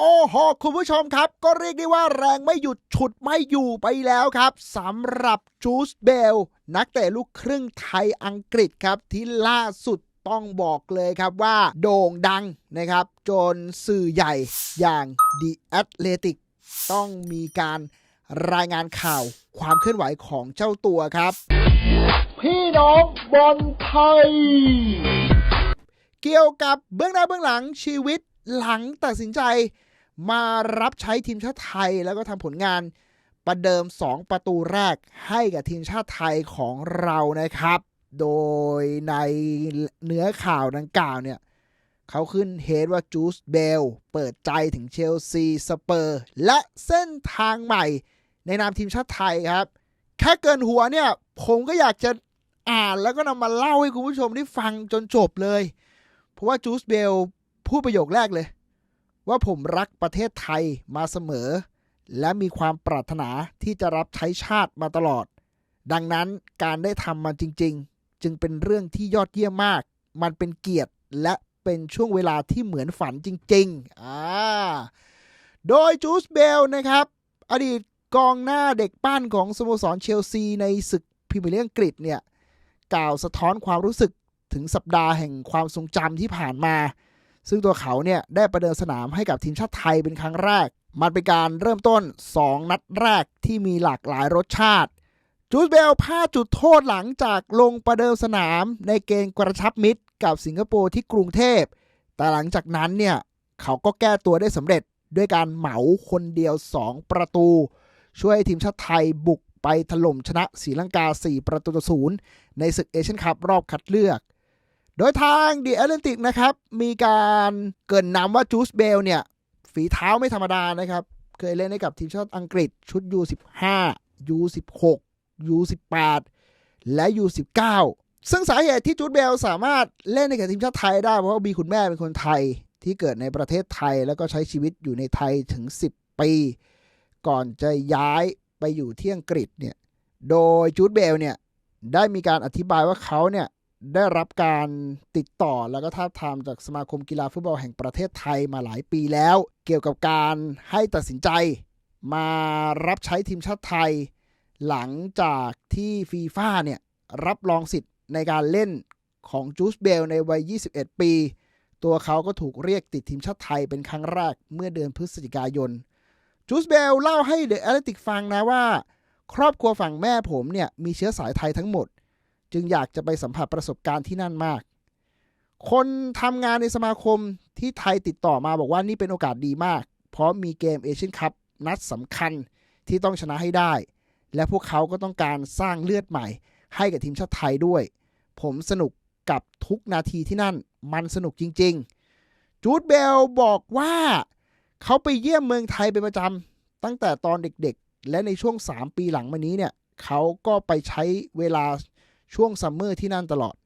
โอ้โหคุณผู้ชมครับ ก็เรียกได้ว่าแรงไม่หยุดฉุดไม่อยู่ไปแล้วครับสำหรับจูสเบล นักเตะลูกครึ่งไทยอังกฤษครับ ที่ล่าสุดต้องบอกเลยครับว่าโด่งดังนะครับ จนสื่อใหญ่อย่าง The Athletic ต้องมีการรายงานข่าวความเคลื่อนไหวของเจ้าตัวครับ พี่น้องบอลไทย เกี่ยวกับเบื้องหน้าเบื้องหลังชีวิตหลังตัดสินใจ มารับใช้ทีมชาติไทยแล้วก็ทำผลงานประเดิม 2 ประตูแรกให้กับทีมชาติไทยของเรานะครับ โดยในเนื้อข่าวดังกล่าวเนี่ยเขาขึ้นเฮดว่าจูสเบลเปิดใจถึงเชลซีสเปอร์ และเส้นทางใหม่ ในนามทีมชาติไทยครับ แค่เกินหัวเนี่ย ผมก็อยากจะอ่านแล้วก็นำมาเล่าให้คุณผู้ชมได้ฟังจนจบเลย เพราะว่าจูสเบลพูดประโยคแรกเลย ว่าผมรักประเทศไทยมาเสมอ และมีความปรารถนาที่จะรับใช้ชาติมาตลอด ดังนั้นการได้ทำมันจริง ๆ จึงเป็นเรื่องที่ยอดเยี่ยมมาก มันเป็นเกียรติและเป็นช่วงเวลาที่เหมือนฝันจริงๆอ่าโดยจูสเบลนะครับ อดีตกองหน้าเด็กปั้นของสโมสรเชลซีในศึกพรีเมียร์ลีกอังกฤษเนี่ยกล่าวสะท้อนความรู้สึกถึงสัปดาห์แห่งความทรงจำที่ผ่านมา ซึ่งตัวเขาเนี่ยได้ประเดิมสนามให้กับทีมชาติไทยเป็นครั้งแรก มันเป็นการเริ่มต้น 2 นัดแรกที่มีหลากหลายรสชาติ จูสเบลพลาดจุดโทษหลังจากลงประเดิมสนามในเกมกระชับมิตร กับสิงคโปร์ที่กรุงเทพ แต่หลังจากนั้นเนี่ยเขาก็แก้ตัวได้สำเร็จด้วยการเหมาคนเดียว 2 ประตู ช่วยทีมชาติไทยบุกไปถล่มชนะศรีลังกา 4 ประตูต่อศูนย์ในศึกเอเชียนคัพรอบคัดเลือก โดยทางดีแอตแลนติกนะครับ มีการเกินนำว่าจูสเบลเนี่ย ฝีเท้าไม่ธรรมดานะครับ เคยเล่นให้กับทีมชาติอังกฤษชุด U15 U16 U18 และ U19 ซึ่งสาเหตุที่จูดเบลสามารถเล่นในกับทีมชาติไทยได้ เพราะว่ามีคุณแม่เป็นคนไทยที่เกิดในประเทศไทยแล้วก็ใช้ชีวิตอยู่ในไทยถึง 10 ปี ก่อนจะย้ายไปอยู่ที่อังกฤษเนี่ย โดยจูดเบลเนี่ย ได้มีการอธิบายว่าเขาเนี่ย ได้รับการติดต่อแล้วก็ท้าบทามจากสมาคมกีฬาฟุตบอลแห่งประเทศไทยมาหลายปีแล้ว เกี่ยวกับการให้ตัดสินใจมารับใช้ทีมชาติไทย หลังจากที่ฟีฟ่าเนี่ยรับรองสิทธิ์ในการเล่นของจูสเบลในวัย 21 ปี ตัวเขาก็ถูกเรียกติดทีมชาติไทยเป็นครั้งแรกเมื่อเดือนพฤศจิกายนจูสเบลเล่าให้เดอะแอตเลติกฟังนะว่า ครอบครัวฝั่งแม่ผมเนี่ยมีเชื้อสายไทยทั้งหมด จึงอยากจะไปสัมผัสประสบการณ์ที่นั่นมาก คนทำงานในสมาคมที่ไทยติดต่อมาบอกว่านี่เป็นโอกาสดีมาก เพราะมีเกมเอเชียนคัพนัดสำคัญที่ต้องชนะให้ได้ และพวกเขาก็ต้องการสร้างเลือดใหม่ ให้กับทีมชาติไทยด้วย ผมสนุกกับทุกนาทีที่นั่น มันสนุกจริง ๆ จูดเบลบอกว่า เขาไปเยี่ยมเมืองไทยเป็นประจำตั้งแต่ตอนเด็กๆ และในช่วง 3 ปีหลังมานี้เนี่ย เขาก็ไปใช้เวลา ช่วงซัมเมอร์ที่นั่นตลอด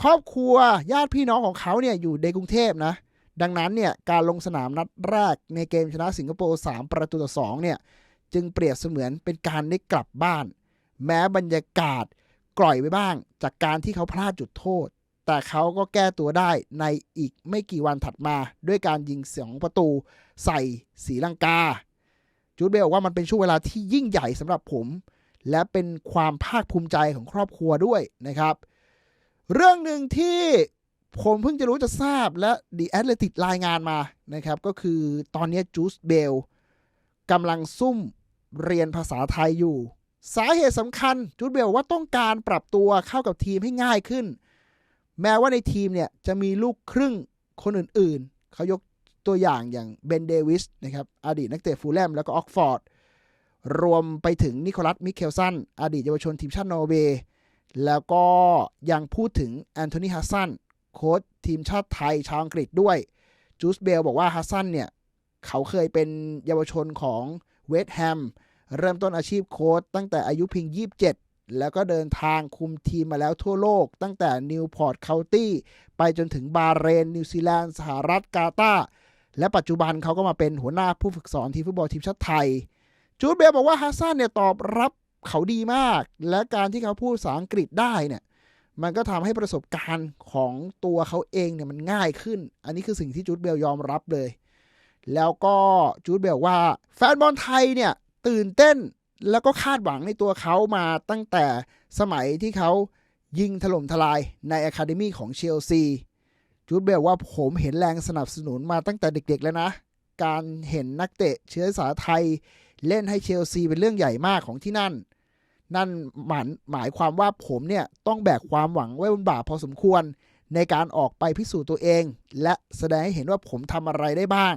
ครอบครัวญาติพี่น้องของเขาเนี่ยอยู่ในกรุงเทพนะ ดังนั้นเนี่ยการลงสนามนัดแรกในเกมชนะสิงคโปร์3ประตูต่อ2เนี่ยจึงเปรียบเสมือนเป็นการได้กลับบ้าน แม้บรรยากาศกล่อยไปบ้าง จากการที่เขาพลาดจุดโทษ แต่เขาก็แก้ตัวได้ในอีกไม่กี่วันถัดมา ด้วยการยิงสองประตูใส่ศรีลังกา จูดเบลบอกว่ามันเป็นช่วงเวลาที่ยิ่งใหญ่สำหรับผม และเป็นความภาคภูมิใจของครอบครัวด้วยนะครับ เรื่องหนึ่งที่ผมเพิ่งจะรู้จะทราบและดีแอตเลติกรายงานมานะครับ ก็คือตอนนี้จูสเบลกำลังซุ่มเรียนภาษาไทยอยู่ สาเหตุสำคัญจูดเบลว่าต้องการปรับตัวเข้ากับทีมให้ง่ายขึ้น แม้ว่าในทีมเนี่ยจะมีลูกครึ่งคนอื่นๆ เขายกตัวอย่างอย่างเบนเดวิสนะครับอดีตนักเตะฟูลแลมแล้วก็ออกฟอร์ด รวมไปถึงนิโคลัสมิเคลสันอดีตเยาวชนทีมชาตินอร์เวย์แล้วก็ยังพูดถึงแอนโทนีฮัสซันโค้ชทีมชาติไทยชาวอังกฤษด้วยจูสเบลบอกว่าฮัสซันเนี่ย เขาเคยเป็นเยาวชนของเวสต์แฮมเริ่มต้นอาชีพโค้ชตั้งแต่อายุเพียง 27 แล้วก็เดินทางคุมทีมมาแล้วทั่วโลก ตั้งแต่นิวพอร์ตเคานตี้ไปจนถึงบาเรน นิวซีแลนด์ สหรัฐกาตาร์และปัจจุบันเขาก็มาเป็นหัวหน้าผู้ฝึกสอนทีมฟุตบอลทีมชาติไทย จูดเบลบอกว่าฮัสซันเนี่ยตอบรับเขาดีมาก และการที่เขาพูดภาษาอังกฤษได้เนี่ยมันก็ทำให้ประสบการณ์ของตัวเขาเองเนี่ยมันง่ายขึ้น อันนี้คือสิ่งที่จูดเบลยอมรับเลย แล้วก็จูดเบลว่า แฟนบอลไทยเนี่ยตื่นเต้นแล้วก็คาดหวังในตัวเขามาตั้งแต่สมัยที่เขายิงถล่มทลายในอะคาเดมีของเชลซีจูดเบลว่าผมเห็นแรงสนับสนุนมาตั้งแต่เด็กๆแล้วนะ การเห็นนักเตะเชื้อสายไทย เล่นให้เชลซีเป็นเรื่องใหญ่มากของที่นั่น นั่นหมายหมายความว่าผมเนี่ยต้องแบกความหวังไว้บนบ่าพอสมควร ในการออกไปพิสูจน์ตัวเอง และแสดงให้เห็นว่าผมทำอะไรได้บ้าง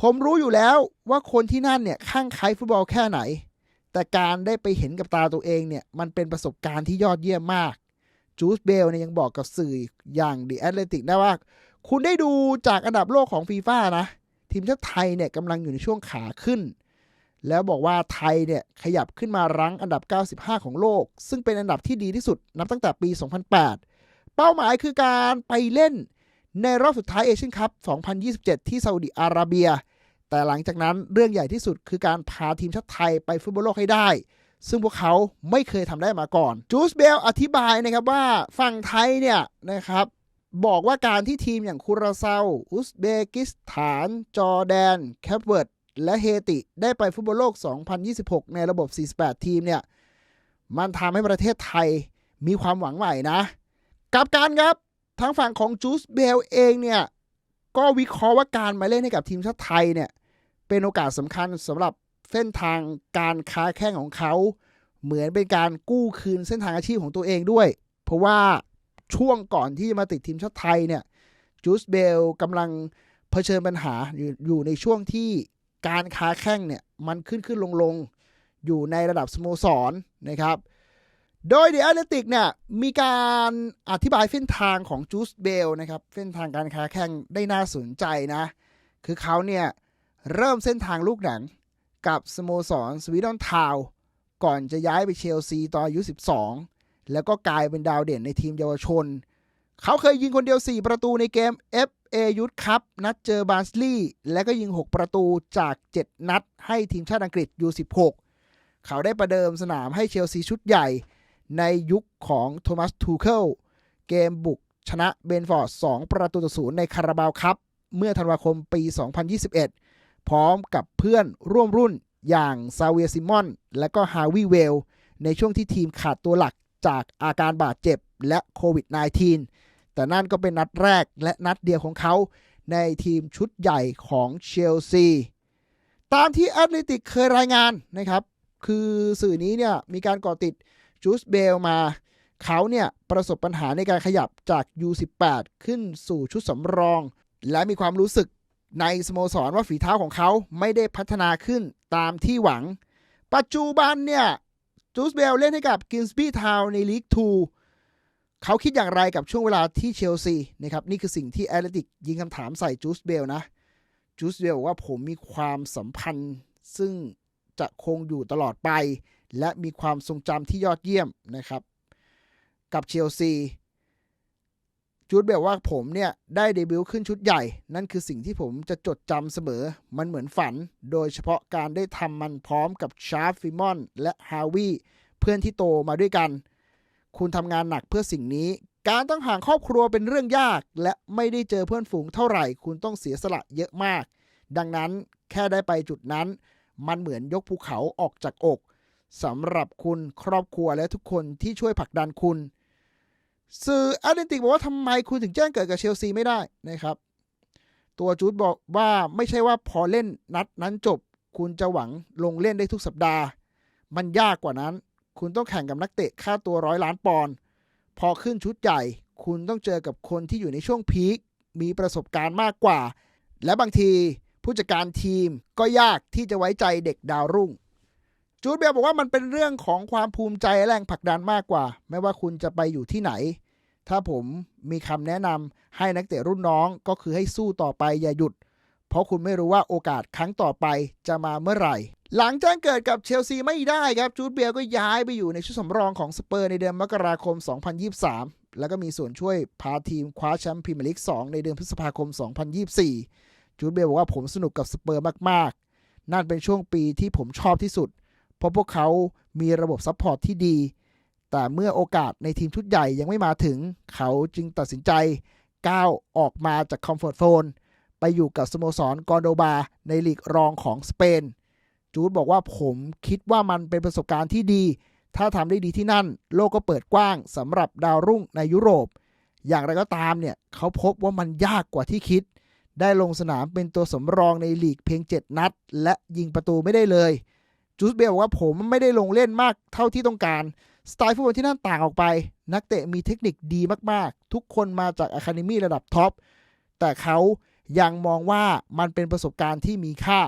ผมรู้อยู่แล้วว่าคนที่นั่นเนี่ยข้างใครฟุตบอลแค่ไหน แต่การได้ไปเห็นกับตาตัวเองเนี่ยมันเป็นประสบการณ์ที่ยอดเยี่ยมมากจูสเบลเนี่ยยังบอกกับสื่ออย่างดีแอตเลติกได้ว่า คุณได้ดูจากอันดับโลกของฟีฟ่านะ ทีมชาติไทยเนี่ยกำลังอยู่ในช่วงขาขึ้น แล้วบอกว่าไทยเนี่ยขยับขึ้นมารั้งอันดับ 95 ของโลก ซึ่งเป็นอันดับที่ดีที่สุดนับตั้งแต่ปี 2008 เป้าหมายคือการไปเล่นในรอบสุดท้ายเอเชียนคัพ 2027 ที่ซาอุดิอาระเบีย แต่หลังจากนั้นเรื่องใหญ่ที่สุดคือการพาทีมชาติไทยไปฟุตบอลโลกให้ได้ ซึ่งพวกเขาไม่เคยทำได้มาก่อน จูสเบลอธิบายนะครับว่าฝั่งไทยเนี่ยนะครับบอกว่าการที่ทีมอย่างคูราเซาอุซเบกิสถาน จอร์แดน แคปเวิร์ด และเฮติได้ไปฟุตบอลโลก 2026 ในระบบ 48 ทีมเนี่ย มันทำให้ประเทศไทยมีความหวังใหม่นะ กับการครับทางฝั่งของจูสเบลเองเนี่ย ก็วิเคราะห์ว่าการมาเล่นให้กับทีมชาติไทยเนี่ย เป็นโอกาสสำคัญสำหรับเส้นทางการค้าแข่งของเขา เหมือนเป็นการกู้คืนเส้นทางอาชีพของตัวเองด้วย เพราะว่าช่วงก่อนที่จะมาติดทีมชาติไทยเนี่ยจูสเบลกำลังเผชิญปัญหาอยู่อยู่ในช่วงที่ การค้าแข่งเนี่ยมันขึ้นขึ้นลงลงอยู่ในระดับสโมสรนะครับ โดยเดอะแอตเลติกเนี่ยมีการอธิบายเส้นทางของจูสเบลนะครับเส้นทางการค้าแข่งได้น่าสนใจนะ คือเขาเนี่ยเริ่มเส้นทางลูกหนังกับสโมสรสวีดอนทาวก่อนจะย้ายไปเชลซีตอนอายุ 12 แล้วก็กลายเป็นดาวเด่นในทีมเยาวชน เขาเคยยิงคนเดียว 4 ประตูในเกม FA Youth Cup นัดเจอบาร์สลีย์และก็ยิง 6 ประตูจาก 7 นัด ให้ทีมชาติอังกฤษ U16 เขาได้ประเดิมสนามให้เชลซีชุดใหญ่ ในยุคของโทมัสทูเคิลเกมบุกชนะเบนฟอร์ด 2 ประตูต่อศูนย์ในคาราบาวคัพเมื่อธันวาคมปี 2021 พร้อมกับเพื่อนร่วมรุ่นอย่างซาเวียซิมอน และก็ฮาวิเวล ในช่วงที่ทีมขาดตัวหลักจากอาการบาดเจ็บและโควิด -19 แต่นั่นก็เป็นนัดแรกและนัดเดียวของเขาในทีมชุดใหญ่ของเชลซี ตามที่แอตเลติกเคยรายงานนะครับ คือสื่อนี้เนี่ยมีการก่อติดจูสเบลมา เขาเนี่ยประสบปัญหาในการขยับจาก U18 ขึ้นสู่ชุดสำรอง และมีความรู้สึกในสโมสรว่าฝีเท้าของเขาไม่ได้พัฒนาขึ้นตามที่หวัง ปัจจุบันเนี่ยจูสเบลเล่นให้กับกินสปีทาวในลีก 2 เขาคิดอย่างไรกับช่วงเวลาที่เชลซีนะครับนี่คือสิ่งที่แอตเลติกยิงคำถามใส่จูสเบลนะจูสเบลว่าผมมีความสัมพันธ์ ซึ่งจะคงอยู่ตลอดไป และมีความทรงจำที่ยอดเยี่ยมนะครับ กับเชลซีจูดเบลว่าผมเนี่ยได้เดบิวต์ขึ้นชุดใหญ่ นั่นคือสิ่งที่ผมจะจดจำเสมอ มันเหมือนฝัน โดยเฉพาะการได้ทำมันพร้อมกับชาร์ฟฟิมอนและฮาวีเพื่อนที่โตมาด้วยกัน คุณทำงานหนักเพื่อสิ่งนี้ การต้องห่างครอบครัวเป็นเรื่องยาก และไม่ได้เจอเพื่อนฝูงเท่าไหร่ คุณต้องเสียสละเยอะมาก ดังนั้นแค่ได้ไปจุดนั้น มันเหมือนยกภูเขาออกจากอกสำหรับคุณครอบครัวและทุกคนที่ช่วยผลักดันคุณ สื่อแอตแลนติกบอกว่าทำไมคุณถึงแจ้งเกิดกับเชลซีไม่ได้นะครับ ตัวจูดบอกว่าไม่ใช่ว่าพอเล่นนัดนั้นจบ คุณจะหวังลงเล่นได้ทุกสัปดาห์ มันยากกว่านั้น คุณต้องแข่งกับนักเตะค่าตัวร้อยล้านปอนด์พอขึ้นชุดใหญ่ คุณต้องเจอกับคนที่อยู่ในช่วงพีคมีประสบการณ์มากกว่า และบางทีผู้จัดการทีมก็ยากที่จะไว้ใจเด็กดาวรุ่ง จูดเบลบอกว่ามันเป็นเรื่องของความภูมิใจและแรงผลักดันมากกว่า ไม่ว่าคุณจะไปอยู่ที่ไหน ถ้าผมมีคำแนะนำให้นักเตะรุ่นน้องก็คือให้สู้ต่อไปอย่าหยุด เพราะคุณไม่รู้ว่าโอกาสครั้งต่อไปจะมาเมื่อไหร่ หลังแจ้งเกิดกับเชลซีไม่ได้ครับจูดเบลก็ย้ายไปอยู่ในชุดสำรองของสเปอร์ในเดือนมกราคม 2023 แล้วก็มีส่วนช่วยพาทีมคว้าแชมป์พรีเมียร์ลีก 2 ในเดือนพฤษภาคม 2024 จูดเบลบอกว่าผมสนุกกับสเปอร์มากๆ นั่นเป็นช่วงปีที่ผมชอบที่สุด เพราะพวกเขามีระบบซัพพอร์ตที่ดี แต่เมื่อโอกาสในทีมชุดใหญ่ยังไม่มาถึง เขาจึงตัดสินใจก้าวออกมาจากคอมฟอร์ทโซนไปอยู่กับสโมสรกอนโดบาในลีกรองของสเปน จูดบอกว่าผมคิดว่ามันเป็นประสบการณ์ที่ดี ถ้าทำได้ดีที่นั่น โลกก็เปิดกว้างสำหรับดาวรุ่งในยุโรป อย่างไรก็ตามเนี่ยเขาพบว่ามันยากกว่าที่คิด ได้ลงสนามเป็นตัวสำรองในลีกเพียง 7 นัด และยิงประตูไม่ได้เลยจูสเบลบอกว่าผมไม่ได้ลงเล่นมากเท่าที่ต้องการ สไตล์ฟุตบอลที่นั่นต่างออกไป นักเตะมีเทคนิคดีมากๆ ทุกคนมาจากอะคาเดมีระดับท็อปแต่เขายังมองว่ามันเป็นประสบการณ์ที่มีค่า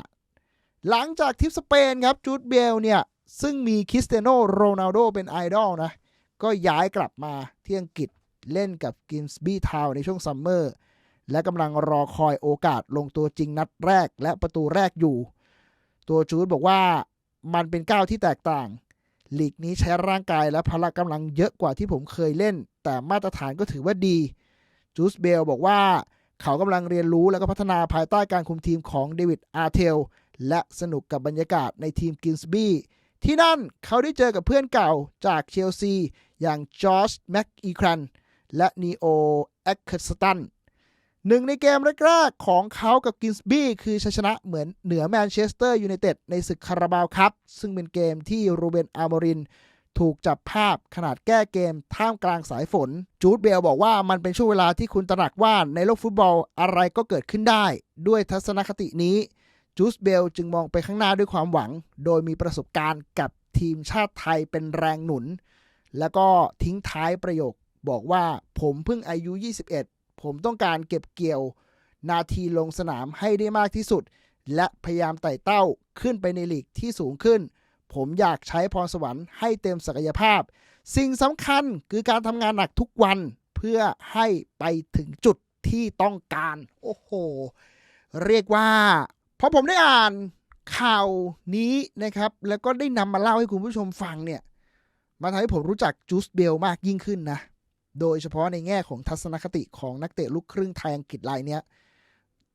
หลังจากทิปสเปนครับจูดเบลเนี่ย ซึ่งมีคริสเตียโนโรนัลโดเป็นไอดอลนะ ก็ย้ายกลับมาที่อังกฤษเล่นกับกินส์บี้ทาวในช่วงซัมเมอร์ และกำลังรอคอยโอกาสลงตัวจริงนัดแรกและประตูแรกอยู่ ตัวจูดบอกว่ามันเป็นก้าวที่แตกต่างลีกนี้ใช้ร่างกายและพละกำลังเยอะกว่าที่ผมเคยเล่น แต่มาตรฐานก็ถือว่าดี จูสเบลบอกว่าเขากำลังเรียนรู้และก็พัฒนาภายใต้การคุมทีมของเดวิดอาร์เทล และสนุกกับบรรยากาศในทีมกินส์บี้ที่นั่นเขาได้เจอกับเพื่อนเก่าจากเชลซี อย่างจอร์จแม็กอีครันและนีโอแอคเคสตันหนึ่งในเกมแรกๆของเขากับกินส์บี้คือชัยชนะเหมือนเหนือแมนเชสเตอร์ยูไนเต็ดในศึกคาราบาวครับ ซึ่งเป็นเกมที่รูเบนอาร์โมริน ถูกจับภาพขนาดแก้เกมท่ามกลางสายฝน จูดเบลบอกว่ามันเป็นช่วงเวลาที่คุณตระหนักว่าในโลกฟุตบอลอะไรก็เกิดขึ้นได้ ด้วยทัศนคตินี้ จูสเบลจึงมองไปข้างหน้าด้วยความหวัง โดยมีประสบการณ์กับทีมชาติไทยเป็นแรงหนุน แล้วก็ทิ้งท้ายประโยคบอกว่าผมเพิ่งอายุ 21 ผมต้องการเก็บเกี่ยว นาทีลงสนามให้ได้มากที่สุด และพยายามไต่เต้าขึ้นไปในลีกที่สูงขึ้น ผมอยากใช้พรสวรรค์ให้เต็มศักยภาพ สิ่งสำคัญคือการทำงานหนักทุกวันเพื่อให้ไปถึงจุดที่ต้องการ โอ้โห เรียกว่า พอผมได้อ่านข่าวนี้นะครับ แล้วก็ได้นำมาเล่าให้คุณผู้ชมฟังเนี่ยมาทำให้ผมรู้จักจูสเบลมากยิ่งขึ้นนะ โดยเฉพาะในแง่ของทัศนคติของนักเตะลูกครึ่งไทยอังกฤษรายเนี้ย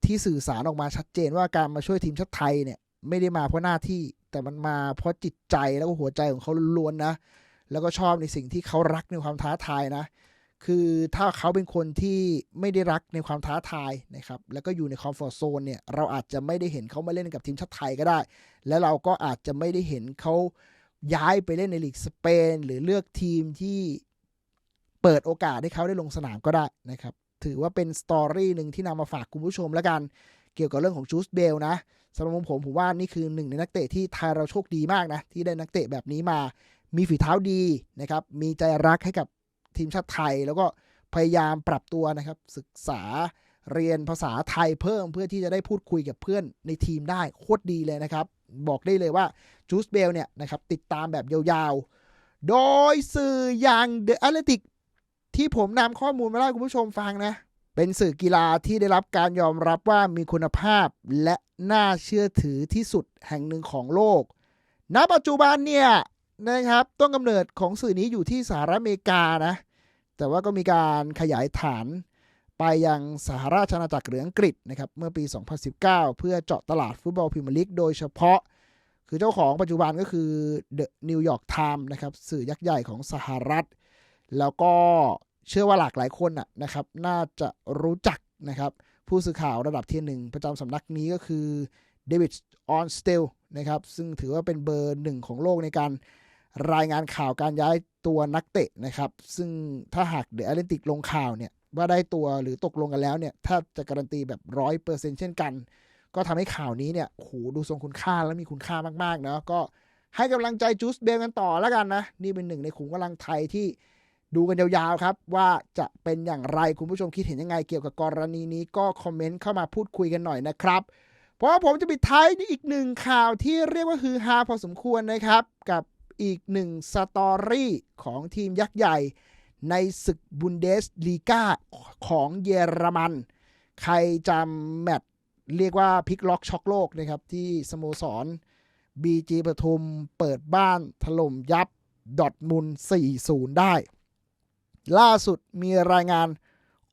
ที่สื่อสารออกมาชัดเจนว่าการมาช่วยทีมชาติไทยเนี่ยไม่ได้มาเพราะหน้าที่แต่มันมาเพราะจิตใจแล้วก็หัวใจของเขาล้วนๆนะ แล้วก็ชอบในสิ่งที่เขารักในความท้าทายนะ คือถ้าเขาเป็นคนที่ไม่ได้รักในความท้าทายนะครับ แล้วก็อยู่ในคอมฟอร์ทโซนเนี่ย เราอาจจะไม่ได้เห็นเขามาเล่นกับทีมชาติไทยก็ได้ และเราก็อาจจะไม่ได้เห็นเขาย้ายไปเล่นในลีกสเปน หรือเลือกทีมที่เปิดโอกาสให้เขาได้ลงสนามก็ได้นะครับ ถือว่าเป็นสตอรี่หนึ่งที่นำมาฝากคุณผู้ชมแล้วกัน เกี่ยวกับเรื่องของจูสเบลนะสำหรับผมผมผมว่านี่คือหนึ่งในนักเตะที่ไทยเราโชคดีมากนะที่ได้นักเตะแบบนี้มา มีฝีเท้าดีนะครับ มีใจรักให้กับ ทีมชาติไทย แล้วก็พยายามปรับตัวนะครับ ศึกษาเรียนภาษาไทยเพิ่มเพื่อที่จะได้พูดคุยกับเพื่อนในทีมได้โคตรดีเลยนะครับ บอกได้เลยว่าจูสเบลเนี่ยนะครับติดตามแบบยาวๆ โดยสื่ออย่าง The Athletic ที่ผมนำข้อมูลมาเล่าให้คุณผู้ชมฟังนะ เป็นสื่อกีฬาที่ได้รับการยอมรับว่ามีคุณภาพและน่าเชื่อถือที่สุดแห่งหนึ่งของโลก ณ ปัจจุบันเนี่ย นะครับต้นกำเนิดของสื่อนี้อยู่ที่สหรัฐอเมริกานะ แต่ว่าก็มีการขยายฐานไปยังสหราชอาณาจักรหรืออังกฤษนะครับเมื่อปี 2019 เพื่อเจาะตลาดฟุตบอลพรีเมียร์ลีกโดยเฉพาะ คือเจ้าของปัจจุบันก็คือ The New York Times นะครับสื่อยักษ์ใหญ่ของสหรัฐ แล้วก็เชื่อว่าหลากหลายคนน่ะนะครับน่าจะรู้จักนะครับผู้สื่อข่าวระดับทียหนึ่งประจำสำนักนี้ก็คือเดวิดออนสเตลนะครับซึ่งถือว่าเป็นเบอร์หนึ่งของโลกในการ รายงานข่าวการย้ายตัวนักเตะนะครับ ซึ่งถ้าหากเดอะแอตเลนติกลงข่าวเนี่ยว่าได้ตัวหรือตกลงกันแล้วเนี่ยถ้าจะการันตีแบบร้อยเปอร์เซ็นเช่นกัน ก็ทำให้ข่าวนี้เนี่ยโหดูทรงคุณค่าและมีคุณค่ามากๆนาะก็ให้กำลังใจจูสเบลกันต่อแล้วกันนะ นี่เป็นหนึ่งในขุมกำลังไทยที่ดูกันยาวๆครับ ว่าจะเป็นอย่างไรคุณผู้ชมคิดเห็นยังไงเกี่ยวกับกรณีนี้ก็คอมเมนต์เข้ามาพูดคุยกันหน่อยนะครับ เพราะว่าผมจะปิดท้ายอีกหนึ่งข่าวที่เรียกว่าฮือฮาพอสมควรนะครับ กับ อีกหนึ่งสตอรี่ของทีมยักษ์ใหญ่ ในศึกบุนเดสลีกาของเยอรมัน ใครจำแมตช์เรียกว่าพลิกล็อกช็อกโลกนะครับที่สโมสร BG ปทุมเปิดบ้านถล่มยับดอทมุน4-0 ได้ ล่าสุดมีรายงาน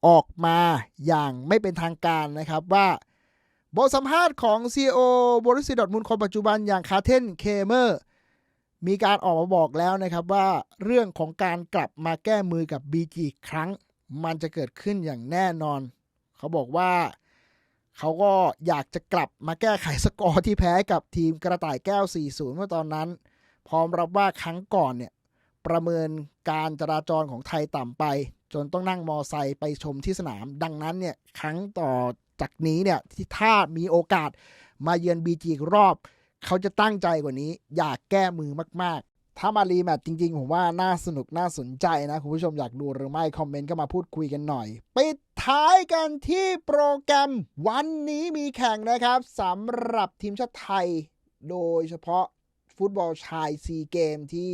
ออกมาอย่างไม่เป็นทางการนะครับว่าบทสัมภาษณ์ของ CEO บริษัทดอทมุนคนปัจจุบันอย่างคาเทนเคเมอร์ มีการออกมาบอกแล้วนะครับว่าเรื่องของการกลับมาแก้มือกับ BG อีกครั้ง มันจะเกิดขึ้นอย่างแน่นอน เขาบอกว่าเขาก็อยากจะกลับมาแก้ไขสกอร์ที่แพ้กับทีมกระต่ายแก้ว 4-0 เมื่อตอนนั้น พร้อมรับว่าครั้งก่อนเนี่ยประเมินการจราจรของไทยต่ำไป จนต้องนั่งมอไซค์ไปชมที่สนาม ดังนั้นเนี่ยครั้งต่อจากนี้เนี่ยที่ถ้ามีโอกาสมาเยือนบีจีอีกรอบ เขาจะตั้งใจกว่านี้ อยากแก้มือมาก ๆ ถ้ามารีแมตจริง ๆ ผมว่าน่าสนุกน่าสนใจนะ คุณผู้ชมอยากดูหรือไม่ คอมเมนต์ก็มาพูดคุยกันหน่อย ปิดท้ายกันที่โปรแกรมวันนี้มีแข่งนะครับสำหรับทีมชาติไทย โดยเฉพาะฟุตบอลชายซีเกมที่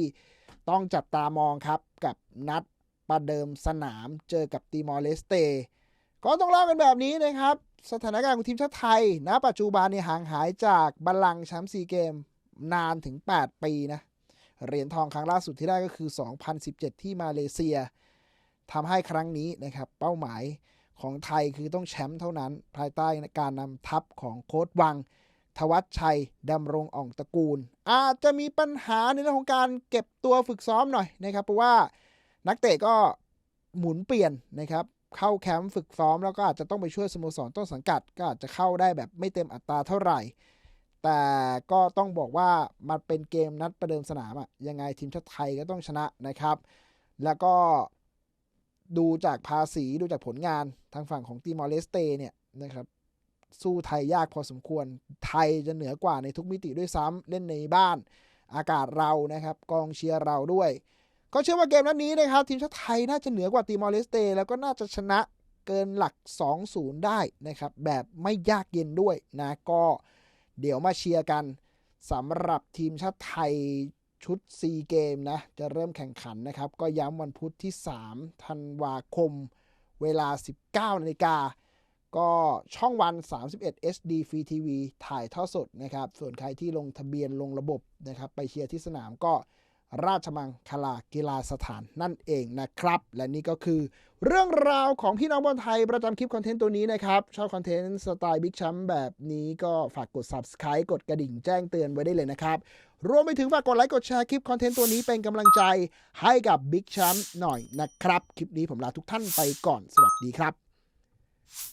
ต้องจับตามองครับกับนัดประเดิมสนามเจอกับตีมอร์เลสเตก็ต้องเล่ากันแบบนี้นะครับ สถานการณ์ของทีมชาติไทยณปัจจุบันเนี่ยห่างหายจากบัลลังก์แชมป์ซีเกมนานถึง 8 ปีนะ เหรียญทองครั้งล่าสุดที่ได้ก็คือ 2017 ที่มาเลเซียทำให้ครั้งนี้นะครับ เป้าหมายของไทยคือต้องแชมป์เท่านั้น ภายใต้การนำทัพของโค้ดวัง ทวัชชัยดำรงอ่องตระกูล อาจจะมีปัญหาในเรื่องของการเก็บตัวฝึกซ้อมหน่อยนะครับ เพราะว่านักเตะก็หมุนเปลี่ยนนะครับ เข้าแคมป์ฝึกซ้อมแล้วก็อาจจะต้องไปช่วยสโมสรต้นสังกัด ก็อาจจะเข้าได้แบบไม่เต็มอัตราเท่าไหร่ แต่ก็ต้องบอกว่ามันเป็นเกมนัดประเดิมสนามอะยังไงทีมชาติไทยก็ต้องชนะนะครับ แล้วก็ดูจากภาษีดูจากผลงานทางฝั่งของตีมอร์เลสเตเนี่ยนะครับสู้ไทยยากพอสมควร ไทยจะเหนือกว่าในทุกมิติด้วยซ้ำเล่นในบ้าน อากาศเรานะครับ กองเชียร์เราด้วย ก็เชื่อว่าเกมนัดนี้นะครับทีมชาติไทยน่าจะเหนือกว่าตีมอร์เลสเตแล้วก็น่าจะชนะเกินหลัก 2-0 ได้นะครับ แบบไม่ยากเย็นด้วยนะก็เดี๋ยวมาเชียร์กันสำหรับทีมชาติไทยชุด 4 เกมนะ จะเริ่มแข่งขันนะครับ ก็ย้ำวันพุธที่ 3 ธันวาคม เวลา 19นาฬิกา ก็ช่องวัน 31 HD Free TV ถ่ายทอดสดนะครับ ส่วนใครที่ลงทะเบียนลงระบบนะครับ ไปเชียร์ที่สนามก็ ราชมังคลากีฬาสถานนั่นเองนะครับ และนี่ก็คือเรื่องราวของพี่น้องบอลไทยประจำคลิปคอนเทนต์ตัวนี้นะครับ ชอบคอนเทนต์สไตล์บิ๊กชัมแบบนี้ก็ฝากกด Subscribe กดกระดิ่งแจ้งเตือนไว้ได้เลยนะครับ รวมไปถึงฝากกดไลค์กดแชร์คลิปคอนเทนต์ตัวนี้เป็นกำลังใจให้กับบิ๊กชัมหน่อยนะครับ คลิปนี้ผมลาทุกท่านไปก่อนสวัสดีครับ